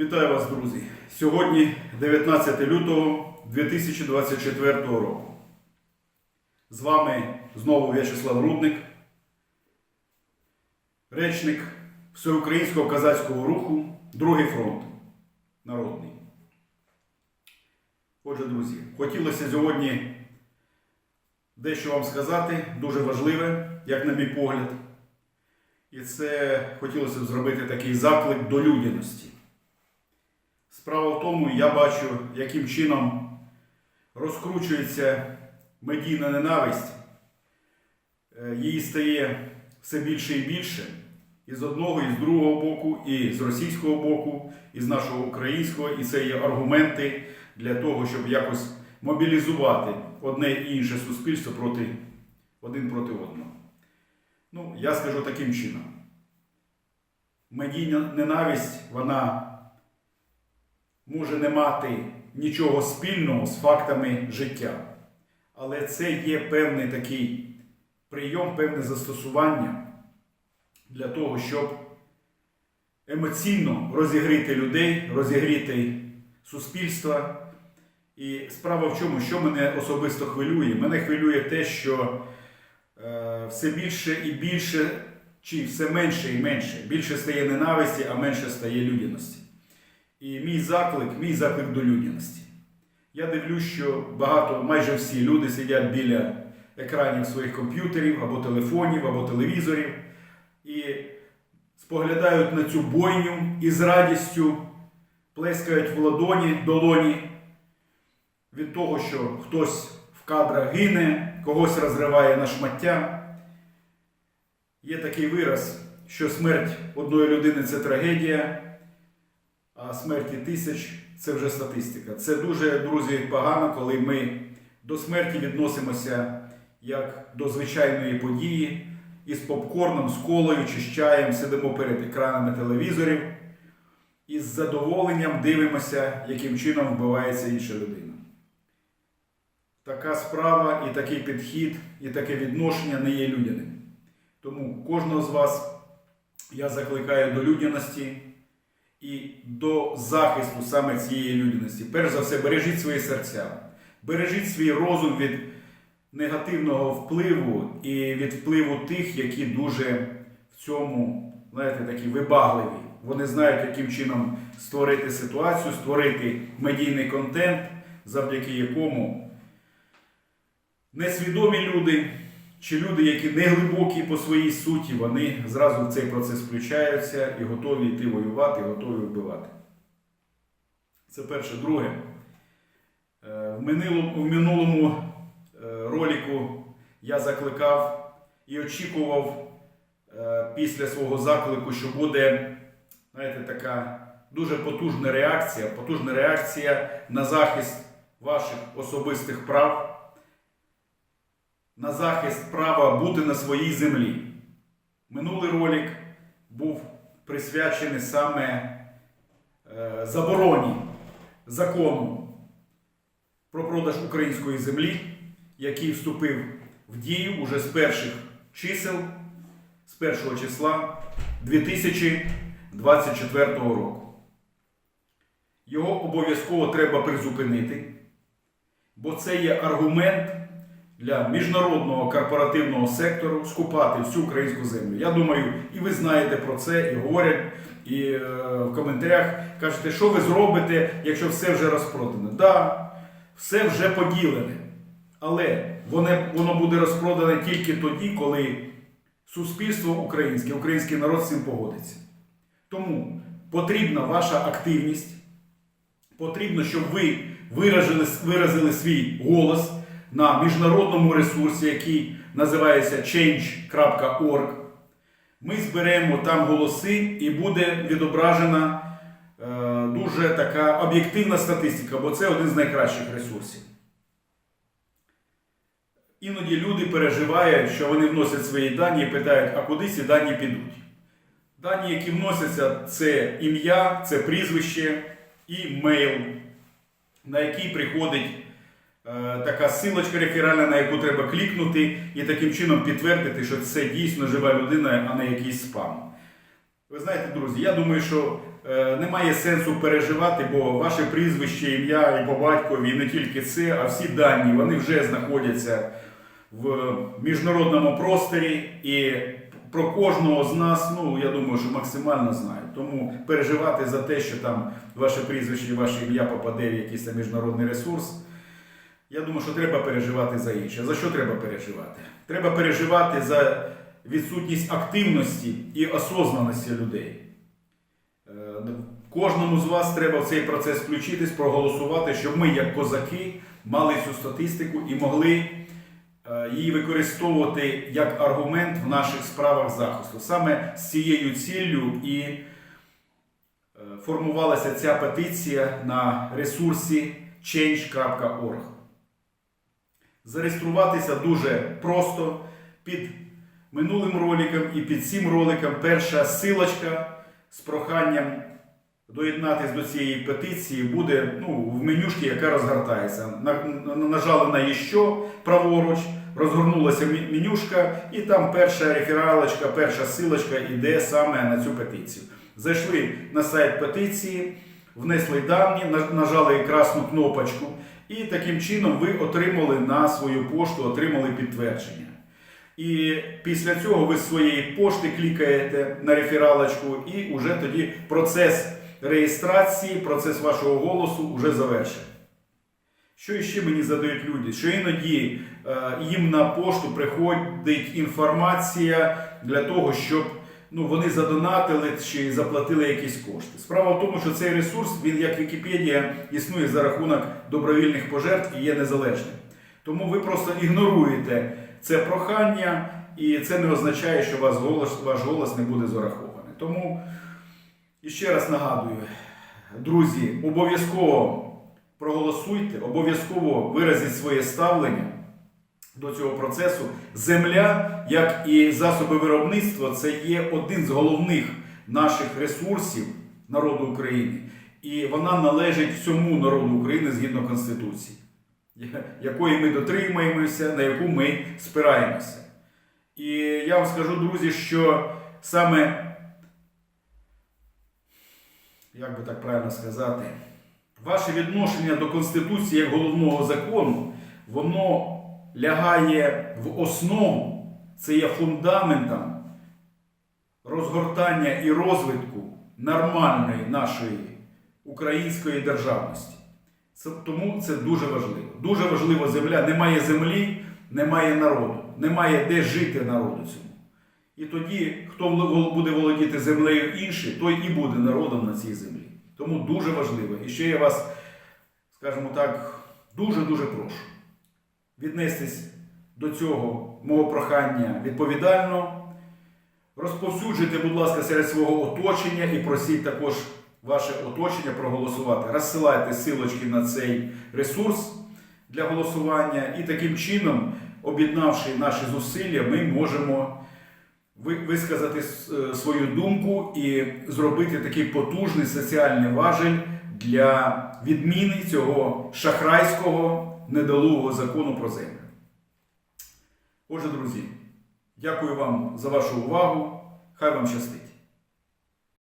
Вітаю вас, друзі! Сьогодні 19 лютого 2024 року. З вами знову В'ячеслав Рудник, речник Всеукраїнського казацького руху Другий фронт Народний. Отже, друзі, хотілося сьогодні дещо вам сказати, дуже важливе, як на мій погляд. І це хотілося б зробити такий заклик до людяності. Справа в тому, я бачу, яким чином розкручується медійна ненависть. Е, Її стає все більше і більше. І з одного, і з другого боку, і з російського боку, і з нашого українського, і це є аргументи для того, щоб якось мобілізувати одне і інше суспільство проти один проти одного. Ну, я скажу таким чином. Медійна ненависть, вона може не мати нічого спільного з фактами життя. Але це є певний такий прийом, певне застосування для того, щоб емоційно розігріти людей, розігріти суспільство. І справа в чому, що мене особисто хвилює? Мене хвилює те, що е, все більше і більше, чи все менше і менше, більше стає ненависті, а менше стає людяності. І мій заклик, мій заклик до людяності. Я дивлюсь, що багато, майже всі люди сидять біля екранів своїх комп'ютерів або телефонів, або телевізорів і споглядають на цю бойню і з радістю плескають в ладоні, долоні від того, що хтось в кадрах гине, когось розриває на шмаття. Є такий вираз, що смерть одної людини це трагедія, а смерті тисяч це вже статистика. Це дуже, друзі, погано, коли ми до смерті відносимося як до звичайної події, із попкорном, з колою чи з чаєм сидимо перед екранами телевізорів і з задоволенням дивимося, яким чином вбивається інша людина. Така справа і такий підхід, і таке відношення не є людяним. Тому кожного з вас я закликаю до людяності і до захисту саме цієї людяності. Перш за все, бережіть свої серця, бережіть свій розум від негативного впливу і від впливу тих, які дуже в цьому, знаєте, такі вибагливі. Вони знають, яким чином створити ситуацію, створити медійний контент, завдяки якому несвідомі люди чи люди, які не глибокі по своїй суті, вони зразу в цей процес включаються і готові йти воювати, готові вбивати. Це перше. Друге. Е, В минулому, в минулому е, ролику я закликав і очікував е, після свого заклику, що буде знаєте, така дуже потужна реакція, потужна реакція на захист ваших особистих прав на захист права бути на своїй землі. Минулий ролик був присвячений саме е, забороні закону про продаж української землі, який вступив в дію уже з перших чисел, з першого числа 2024 року. Його обов'язково треба призупинити, бо це є аргумент для міжнародного корпоративного сектору скупати всю українську землю. Я думаю, і ви знаєте про це, і говорять, і е, в коментарях кажете, що ви зробите, якщо все вже розпродане. Так, да, все вже поділене. Але воно, буде розпродане тільки тоді, коли суспільство українське, український народ з цим погодиться. Тому потрібна ваша активність, потрібно, щоб ви виразили, виразили свій голос на міжнародному ресурсі, який називається change.org. Ми зберемо там голоси і буде відображена е, дуже така об'єктивна статистика, бо це один з найкращих ресурсів. Іноді люди переживають, що вони вносять свої дані і питають, а куди ці дані підуть. Дані, які вносяться, це ім'я, це прізвище і мейл, на який приходить така силочка реферальна, на яку треба клікнути і таким чином підтвердити, що це дійсно жива людина, а не якийсь спам. Ви знаєте, друзі, я думаю, що е, немає сенсу переживати, бо ваше прізвище, ім'я і по батькові, і не тільки це, а всі дані вони вже знаходяться в міжнародному просторі і про кожного з нас, ну я думаю, що максимально знають. Тому переживати за те, що там ваше прізвище і ваше ім'я попаде в якийсь міжнародний ресурс. Я думаю, що треба переживати за інше. За що треба переживати? Треба переживати за відсутність активності і осознаності людей. Е, Кожному з вас треба в цей процес включитись, проголосувати, щоб ми, як козаки, мали цю статистику і могли е, її використовувати як аргумент в наших справах захисту. Саме з цією ціллю і е, формувалася ця петиція на ресурсі change.org. Зареєструватися дуже просто під минулим роликом і під цим роликом перша силочка з проханням доєднатися до цієї петиції буде ну, в менюшці, яка розгортається. На- на- Нажали на «Що» праворуч, розгорнулася менюшка, і там перша рефералочка, перша силочка йде саме на цю петицію. Зайшли на сайт петиції, внесли дані, нажали красну кнопочку, і таким чином ви отримали на свою пошту отримали підтвердження. І після цього ви з своєї пошти клікаєте на рефералочку, і вже тоді процес реєстрації, процес вашого голосу вже завершений. Що іще мені задають люди? Що іноді е, їм на пошту приходить інформація для того, щоб ну, вони задонатили чи заплатили якісь кошти. Справа в тому, що цей ресурс, він як Вікіпедія, існує за рахунок добровільних пожертв і є незалежним. Тому ви просто ігноруєте це прохання, і це не означає, що ваш голос, ваш голос не буде зарахований. Тому ще раз нагадую, друзі, обов'язково проголосуйте, обов'язково виразіть своє ставлення до цього процесу. Земля, як і засоби виробництва, це є один з головних наших ресурсів народу України. І вона належить всьому народу України згідно Конституції, якої ми дотримуємося, на яку ми спираємося. І я вам скажу, друзі, що саме як би так правильно сказати, ваше відношення до Конституції як головного закону, воно лягає в основу, це є фундаментом розгортання і розвитку нормальної нашої української державності. Тому це дуже важливо. Дуже важлива земля. Немає землі, немає народу, немає де жити народу цьому. І тоді, хто буде володіти землею інший, той і буде народом на цій землі. Тому дуже важливо. І ще я вас, скажімо так, дуже-дуже прошу віднестись до цього мого прохання відповідально. Розповсюджуйте, будь ласка, серед свого оточення і просіть також ваше оточення проголосувати. Розсилайте силочки на цей ресурс для голосування. І таким чином, об'єднавши наші зусилля, ми можемо висказати е, свою думку і зробити такий потужний соціальний важель для відміни цього шахрайського недолугого закону про землю. Отже, друзі, дякую вам за вашу увагу. Хай вам щастить.